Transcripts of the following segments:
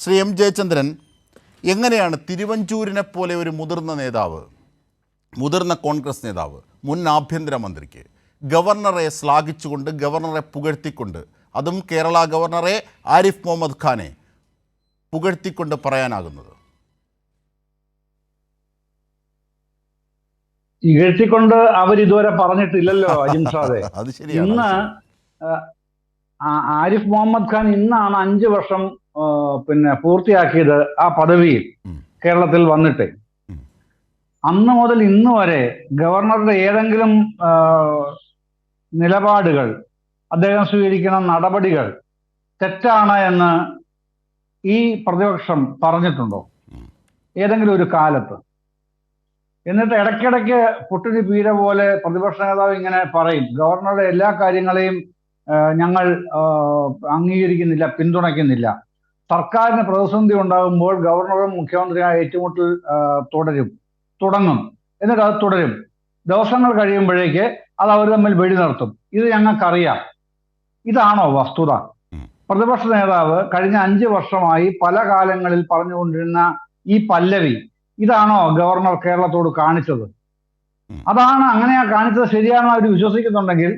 Shri M Jayachandran എങ്ങനെയാണ് തിരുവഞ്ചൂരിനെ പോലെ ഒരു മുതിർന്ന നേതാവ് മുതിർന്ന കോൺഗ്രസ് നേതാവ് മുൻ ആഭ്യന്തരമന്ത്രിക്ക് ഗവർണറെ ശ്ലാഘിച്ചുകൊണ്ട് ഗവർണറെ പുകഴ്ത്തിക്കൊണ്ട് അതും കേരള ഗവർണറെ ആരിഫ് മുഹമ്മദ് ഖാനെ പുകഴ്ത്തിക്കൊണ്ട് പറയാനാകുന്നത്? ഇകഴ്ത്തിക്കൊണ്ട് അവരിതുവരെ പറഞ്ഞിട്ടില്ലല്ലോ അജിംഷാദെ ഇന്ന് ആരിഫ് മുഹമ്മദ് ഖാൻ ഇന്നാണ് അഞ്ചു വർഷം പിന്നെ പൂർത്തിയാക്കിയത് ആ പദവിയിൽ കേരളത്തിൽ വന്നിട്ട്. അന്ന് മുതൽ ഇന്ന് വരെ ഗവർണറുടെ ഏതെങ്കിലും നിലപാടുകൾ അദ്ദേഹം സ്വീകരിക്കുന്ന നടപടികൾ തെറ്റാണ് എന്ന് ഈ പ്രതിപക്ഷം പറഞ്ഞിട്ടുണ്ടോ? ഏതെങ്കിലും ഒരു കാലത്ത്. എന്നിട്ട് ഇടയ്ക്കിടയ്ക്ക് പുട്ടിന് പീര പോലെ പ്രതിപക്ഷ നേതാവ് ഇങ്ങനെ പറയും ഗവർണറുടെ എല്ലാ കാര്യങ്ങളെയും ഞങ്ങൾ അംഗീകരിക്കുന്നില്ല പിന്തുണയ്ക്കുന്നില്ല. സർക്കാരിന് പ്രതിസന്ധി ഉണ്ടാകുമ്പോൾ ഗവർണറും മുഖ്യമന്ത്രിയായ ഏറ്റുമുട്ടൽ തുടരും. തുടങ്ങും. എന്നിട്ട് അത് തുടരും. ദിവസങ്ങൾ കഴിയുമ്പോഴേക്ക് അത് അവർ തമ്മിൽ വെടി നിർത്തും. ഇത് ഞങ്ങൾക്കറിയാം. ഇതാണോ വസ്തുത. പ്രതിപക്ഷ നേതാവ് കഴിഞ്ഞ അഞ്ച് വർഷമായി പല കാലങ്ങളിൽ പറഞ്ഞുകൊണ്ടിരുന്ന ഈ പല്ലവി ഇതാണോ ഗവർണർ കേരളത്തോട് കാണിച്ചത്? അതാണ് അങ്ങനെയാ കാണിച്ചത് ശരിയാണെന്ന് അവർ വിശ്വസിക്കുന്നുണ്ടെങ്കിൽ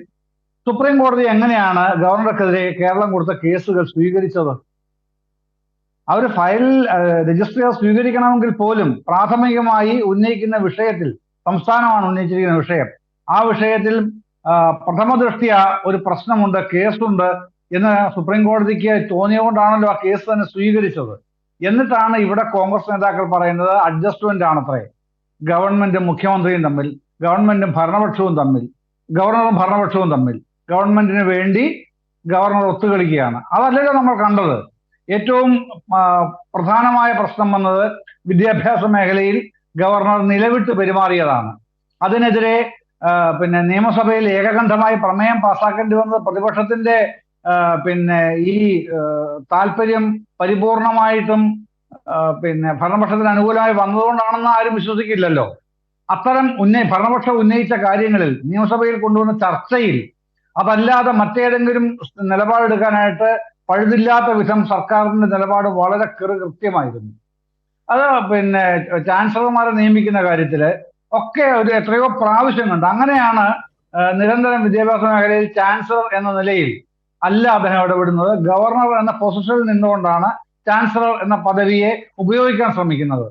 സുപ്രീം കോടതി എങ്ങനെയാണ് ഗവർണർക്കെതിരെ കേരളം കൊടുത്ത കേസുകൾ സ്വീകരിച്ചത്? അവർ ഫയൽ ചെയ്ത് സ്വീകരിക്കണമെങ്കിൽ പോലും പ്രാഥമികമായി ഉന്നയിക്കുന്ന വിഷയത്തിൽ സംസ്ഥാനമാണ് ഉന്നയിച്ചിരിക്കുന്ന വിഷയം. ആ വിഷയത്തിൽ പ്രഥമ ദൃഷ്ടിയ ഒരു പ്രശ്നമുണ്ട് കേസുണ്ട് എന്ന് സുപ്രീം കോടതിക്ക് തോന്നിയതുകൊണ്ടാണല്ലോ ആ കേസ് തന്നെ സ്വീകരിച്ചത്. എന്നിട്ടാണ് ഇവിടെ കോൺഗ്രസ് നേതാക്കൾ പറയുന്നത് അഡ്ജസ്റ്റ്മെന്റ് ആണത്രേ. ഗവൺമെന്റും മുഖ്യമന്ത്രിയും തമ്മിൽ ഗവൺമെന്റും ഭരണപക്ഷവും തമ്മിൽ ഗവർണറും ഭരണപക്ഷവും തമ്മിൽ ഗവൺമെന്റിന് വേണ്ടി ഗവർണർ ഒത്തുകളിക്കുകയാണ്. അതല്ലല്ലോ നമ്മൾ കണ്ടത്. ഏറ്റവും പ്രധാനമായ പ്രശ്നം വന്നത് വിദ്യാഭ്യാസ മേഖലയിൽ ഗവർണർ നിലവിട്ട് പെരുമാറിയതാണ്. അതിനെതിരെ പിന്നെ നിയമസഭയിൽ ഏകകണ്ഠമായി പ്രമേയം പാസ്സാക്കേണ്ടി വന്നത് പ്രതിപക്ഷത്തിന്റെ പിന്നെ ഈ താല്പര്യം പരിപൂർണമായിട്ടും പിന്നെ ഭരണപക്ഷത്തിന് അനുകൂലമായി വന്നതുകൊണ്ടാണെന്ന് ആരും വിശ്വസിക്കില്ലല്ലോ. അത്തരം ഉന്നയി ഭരണപക്ഷം ഉന്നയിച്ച കാര്യങ്ങളിൽ നിയമസഭയിൽ കൊണ്ടുവന്ന ചർച്ചയിൽ അതല്ലാതെ മറ്റേതെങ്കിലും നിലപാടെടുക്കാനായിട്ട് പഴുതില്ലാത്ത വിധം സർക്കാരിന്റെ നിലപാട് വളരെ കൃ കൃത്യമായിരുന്നു. അത് പിന്നെ ചാൻസലർമാരെ നിയമിക്കുന്ന കാര്യത്തിൽ ഒക്കെ ഒരു എത്രയോ പ്രാവശ്യം അങ്ങനെയാണ് നിരന്തരം വിദ്യാഭ്യാസ മേഖലയിൽ ചാൻസലർ എന്ന നിലയിൽ അല്ല അദ്ദേഹം ഇടപെടുന്നത്. ഗവർണർ എന്ന പൊസിഷനിൽ നിന്നുകൊണ്ടാണ് ചാൻസലർ എന്ന പദവിയെ ഉപയോഗിക്കാൻ ശ്രമിക്കുന്നത്.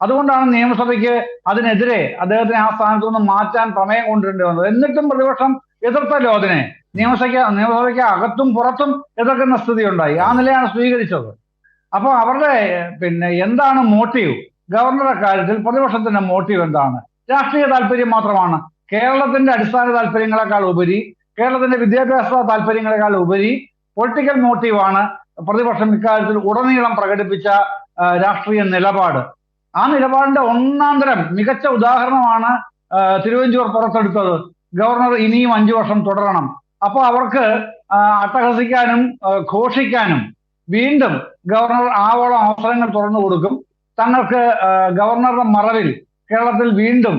അതുകൊണ്ടാണ് നിയമസഭയ്ക്ക് അതിനെതിരെ അദ്ദേഹത്തിനെ ആ സ്ഥാനത്തു നിന്ന് മാറ്റാൻ പ്രമേയം കൊണ്ടുവരേണ്ടി വന്നത്. എന്നിട്ടും പ്രതിപക്ഷം എതിർത്തല്ലോ അതിനെ. നിയമസഭയ്ക്ക് നിയമസഭയ്ക്ക് അകത്തും പുറത്തും എതിർക്കുന്ന സ്ഥിതി ഉണ്ടായി ആ നിലയാണ് സ്വീകരിച്ചത്. അപ്പൊ അവരുടെ പിന്നെ എന്താണ് മോട്ടീവ് ഗവർണറുടെ കാര്യത്തിൽ പ്രതിപക്ഷത്തിന്റെ മോട്ടീവ് എന്താണ്? രാഷ്ട്രീയ താല്പര്യം മാത്രമാണ്. കേരളത്തിന്റെ അടിസ്ഥാന താല്പര്യങ്ങളെക്കാൾ ഉപരി കേരളത്തിന്റെ വിദ്യാഭ്യാസ താല്പര്യങ്ങളെക്കാൾ ഉപരി പൊളിറ്റിക്കൽ മോട്ടീവാണ് പ്രതിപക്ഷം ഇക്കാര്യത്തിൽ ഉടനീളം പ്രകടിപ്പിച്ച രാഷ്ട്രീയ നിലപാട്. ആ നിലപാടിന്റെ ഒന്നാന്തരം മികച്ച ഉദാഹരണമാണ് തിരുവഞ്ചൂർ പുറത്തെടുത്തത്. ഗവർണർ ഇനിയും അഞ്ചു വർഷം തുടരണം. അപ്പോൾ അവർക്ക് അട്ടഹസിക്കാനും ഘോഷിക്കാനും വീണ്ടും ഗവർണർ ആവോളം അവസരങ്ങൾ തുറന്നു കൊടുക്കും. തങ്ങൾക്ക് ഗവർണറുടെ മറവിൽ കേരളത്തിൽ വീണ്ടും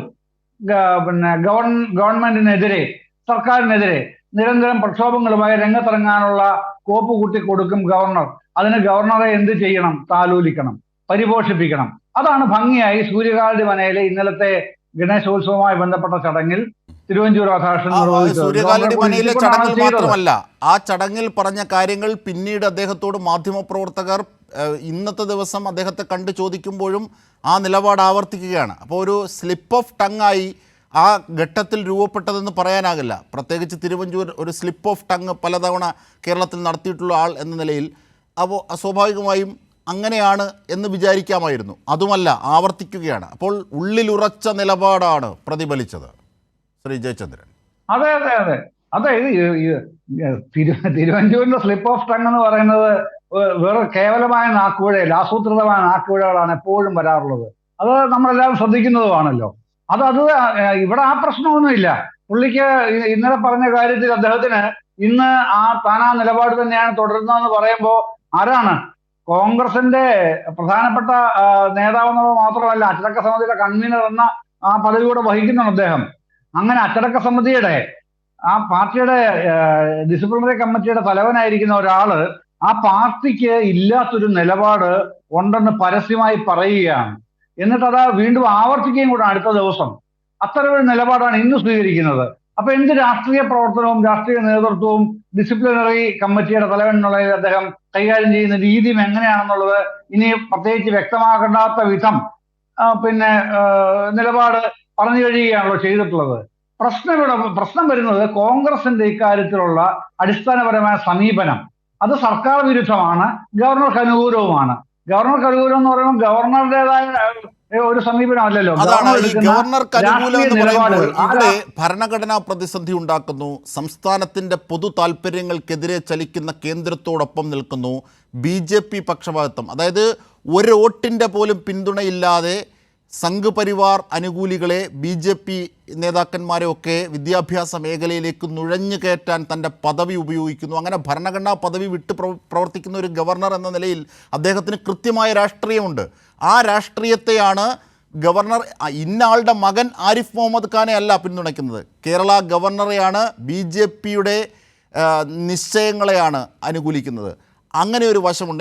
പിന്നെ ഗവൺ ഗവൺമെന്റിനെതിരെ സർക്കാരിനെതിരെ നിരന്തരം പ്രക്ഷോഭങ്ങളുമായി രംഗത്തിറങ്ങാനുള്ള കോപ്പ് കൂട്ടി കൊടുക്കും ഗവർണർ. അതിന് ഗവർണറെ എന്ത് ചെയ്യണം? താലോലിക്കണം പരിപോഷിപ്പിക്കണം. അതാണ് ഭംഗിയായി സൂര്യകാന്തി മനയിലെ ഇന്നലത്തെ ഗണേശോത്സവവുമായി ബന്ധപ്പെട്ട ചടങ്ങിൽ തിരുവഞ്ചൂർ. സൂര്യകാലടി മനയിലെ ചടങ്ങിൽ മാത്രമല്ല ആ ചടങ്ങിൽ പറഞ്ഞ കാര്യങ്ങൾ പിന്നീട് അദ്ദേഹത്തോട് മാധ്യമപ്രവർത്തകർ ഇന്നത്തെ ദിവസം അദ്ദേഹത്തെ കണ്ടു ചോദിക്കുമ്പോഴും ആ നിലപാട് ആവർത്തിക്കുകയാണ്. അപ്പോൾ ഒരു സ്ലിപ്പ് ഓഫ് ടങ് ആയി ആ ഘട്ടത്തിൽ രൂപപ്പെട്ടതെന്ന് പറയാനാകില്ല. പ്രത്യേകിച്ച് തിരുവഞ്ചൂർ ഒരു സ്ലിപ്പ് ഓഫ് ടങ് പലതവണ കേരളത്തിൽ നടത്തിയിട്ടുള്ള ആൾ എന്ന നിലയിൽ. അപ്പോൾ സ്വാഭാവികമായും അങ്ങനെയാണ് എന്ന് വിചാരിക്കാമായിരുന്നു. അതുമല്ല ആവർത്തിക്കുകയാണ്. അപ്പോൾ ഉള്ളിലുറച്ച നിലപാടാണ് പ്രതിഫലിച്ചത്. ശ്രീ ജയചന്ദ്രൻ. അതെ അതെ അതെ. അതെ ഇത് തിരുവഞ്ചൂരിന്റെ സ്ലിപ്പ് ഓഫ് ടങ് എന്ന് പറയുന്നത് വെറും കേവലമായ നാക്കുപിഴയിൽ ആസൂത്രിതമായ നാക്കുഴകളാണ് എപ്പോഴും വരാറുള്ളത്. അത് നമ്മളെല്ലാവരും ശ്രദ്ധിക്കുന്നതുമാണല്ലോ. അത് അത് ഇവിടെ ആ പ്രശ്നമൊന്നുമില്ല. പുള്ളിക്ക് ഇന്നലെ പറഞ്ഞ കാര്യത്തിൽ അദ്ദേഹത്തിന് ഇന്ന് ആ ആ നിലപാട് തന്നെയാണ് തുടരുന്നതെന്ന് പറയുമ്പോൾ ആരാണ് കോൺഗ്രസിന്റെ പ്രധാനപ്പെട്ട നേതാവ് എന്നുള്ളത് മാത്രമല്ല അച്ചടക്ക സമിതിയുടെ കൺവീനർ എന്ന ആ പദവി കൂടെ വഹിക്കുന്നുണ്ട് അദ്ദേഹം. അങ്ങനെ അച്ചടക്ക സമിതിയുടെ ആ പാർട്ടിയുടെ ഡിസിപ്ലിനറി കമ്മിറ്റിയുടെ തലവനായിരിക്കുന്ന ഒരാൾ ആ പാർട്ടിക്ക് ഇല്ലാത്തൊരു നിലപാട് ഉണ്ടെന്ന് പരസ്യമായി പറയുകയാണ്. എന്നിട്ട് അത് വീണ്ടും ആവർത്തിക്കുകയും കൂടെ അടുത്ത ദിവസം. അത്തരമൊരു നിലപാടാണ് ഇന്ന് സ്വീകരിക്കുന്നത്. അപ്പൊ എന്ത് രാഷ്ട്രീയ പ്രവർത്തനവും രാഷ്ട്രീയ നേതൃത്വവും ഡിസിപ്ലിനറി കമ്മിറ്റിയുടെ തലവൻ എന്നുള്ളതിൽ അദ്ദേഹം കൈകാര്യം ചെയ്യുന്ന രീതിയും എങ്ങനെയാണെന്നുള്ളത് ഇനി പ്രത്യേകിച്ച് വ്യക്തമാകണ്ടാത്ത വിധം പിന്നെ നിലപാട് പറഞ്ഞു കഴിയുകയാണല്ലോ ചെയ്തിട്ടുള്ളത്. പ്രശ്നം ഇവിടെ പ്രശ്നം വരുന്നത് കോൺഗ്രസിന്റെ ഇക്കാര്യത്തിലുള്ള അടിസ്ഥാനപരമായ സമീപനം. അത് സർക്കാർ വിരുദ്ധമാണ് ഗവർണർക്ക് അനുകൂലവുമാണ്. ഗവർണർക്ക് അനുകൂലം എന്ന് പറയുമ്പോൾ ഗവർണറുടേതായ ഒരു സമീപനമല്ലല്ലോ അതാണ് ഗവർണർ ഈ ഗവർണർക്ക് അനുകൂലം എന്ന് പറയുമ്പോൾ. ഇവിടെ ഭരണഘടനാ പ്രതിസന്ധി ഉണ്ടാക്കുന്നു സംസ്ഥാനത്തിന്റെ പൊതു താല്പര്യങ്ങൾക്കെതിരെ ചലിക്കുന്ന കേന്ദ്രത്തോടൊപ്പം നിൽക്കുന്നു ബി ജെ പി പക്ഷപാതത്വം അതായത് ഒരു വോട്ടിന്റെ പോലും പിന്തുണയില്ലാതെ സംഘ് പരിവാർ അനുകൂലികളെ ബി ജെ പി നേതാക്കന്മാരെയൊക്കെ വിദ്യാഭ്യാസ മേഖലയിലേക്ക് നുഴഞ്ഞു കയറ്റാൻ തന്റെ പദവി ഉപയോഗിക്കുന്നു. അങ്ങനെ ഭരണഘടനാ പദവി വിട്ട് പ്രവർത്തിക്കുന്ന ഒരു ഗവർണർ എന്ന നിലയിൽ അദ്ദേഹത്തിന് കൃത്യമായ രാഷ്ട്രീയമുണ്ട്. ആ രാഷ്ട്രീയത്തെയാണ് ഗവർണർ ഇന്നാളുടെ മകൻ ആരിഫ് മുഹമ്മദ് ഖാനെ അല്ല പിന്തുണയ്ക്കുന്നത്. കേരള ഗവർണറെയാണ് ബി ജെ പിയുടെ നിശ്ചയങ്ങളെയാണ് അനുകൂലിക്കുന്നത്. അങ്ങനെ ഒരു വശമുണ്ട്.